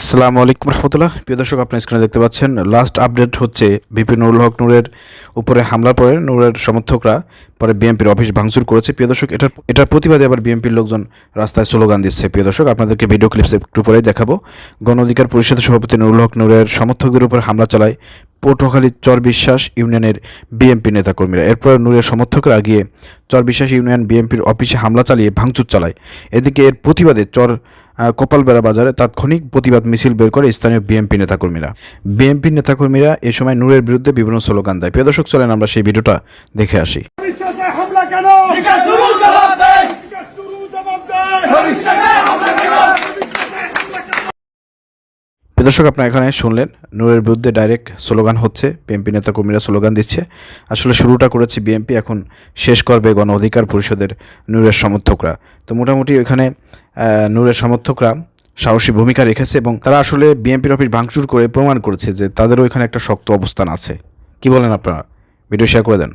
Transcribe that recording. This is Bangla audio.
আসসালামু আলাইকুম রহমতুল্লাহ। প্রিয় দর্শক, আপনার স্ক্রিনে দেখতে পাচ্ছেন লাস্ট আপডেট হচ্ছে বিপি নুরুল হক নূরের উপরে হামলার পরে নূরের সমর্থকরা পরে বিএনপির অফিস ভাঙচুর করেছে। প্রিয় দর্শক, এটার এটার প্রতিবাদে আবার বিএনপির লোকজন রাস্তায় স্লোগান দিচ্ছে। প্রিয় দর্শক, আপনাদেরকে ভিডিও ক্লিপস একটু পরেই দেখাবো। গণ অধিকার পরিষদের সভাপতি নুরুল হক নূরের সমর্থকদের উপর হামলা চালায় পটুয়াখালী চর বিশ্বাস ইউনিয়নের বিএনপি নেতাকর্মীরা। এরপর নূরের সমর্থকরা গিয়ে চর বিশ্বাস ইউনিয়ন বিএনপির অফিসে হামলা চালিয়ে ভাঙচুর চালায়। এদিকে এর প্রতিবাদে চর কপালবেড়া বাজারে তাৎক্ষণিক প্রতিবাদ মিছিল বের করে স্থানীয় বিএনপি নেতাকর্মীরা। বিএনপি নেতাকর্মীরা এ সময় নূরের বিরুদ্ধে বিভিন্ন স্লোগান দেয়। প্রিয় দর্শক, চলেন আমরা সেই ভিডিওটা দেখে আসি। হামলা কেন বিকাশ শুরু জবাব দেয় বিকাশ শুরু জবাব দেয় বিশ্বাসে হামলা কেন প্রিয় দর্শক, আপনারা এখানে শুনলেন নূরের বিরুদ্ধে ডাইরেক্ট স্লোগান হচ্ছে বিএনপি নেতাকর্মীরা স্লোগান দিচ্ছে। আসলে শুরুটা করেছে বিএনপি এখন শেষ করবে গণ অধিকার পরিষদের নূরের সমর্থকরা। তো মোটামুটি এখানে নূরের সমর্থকরা সাহসী ভূমিকা রেখেছে এবং তারা আসলে বিএনপির অফিস ভাঙচুর করে প্রমাণ করেছে যে তাদেরও এখানে একটা শক্ত অবস্থান আছে। কি বলেন আপনারা? ভিডিও শেয়ার করে দেন।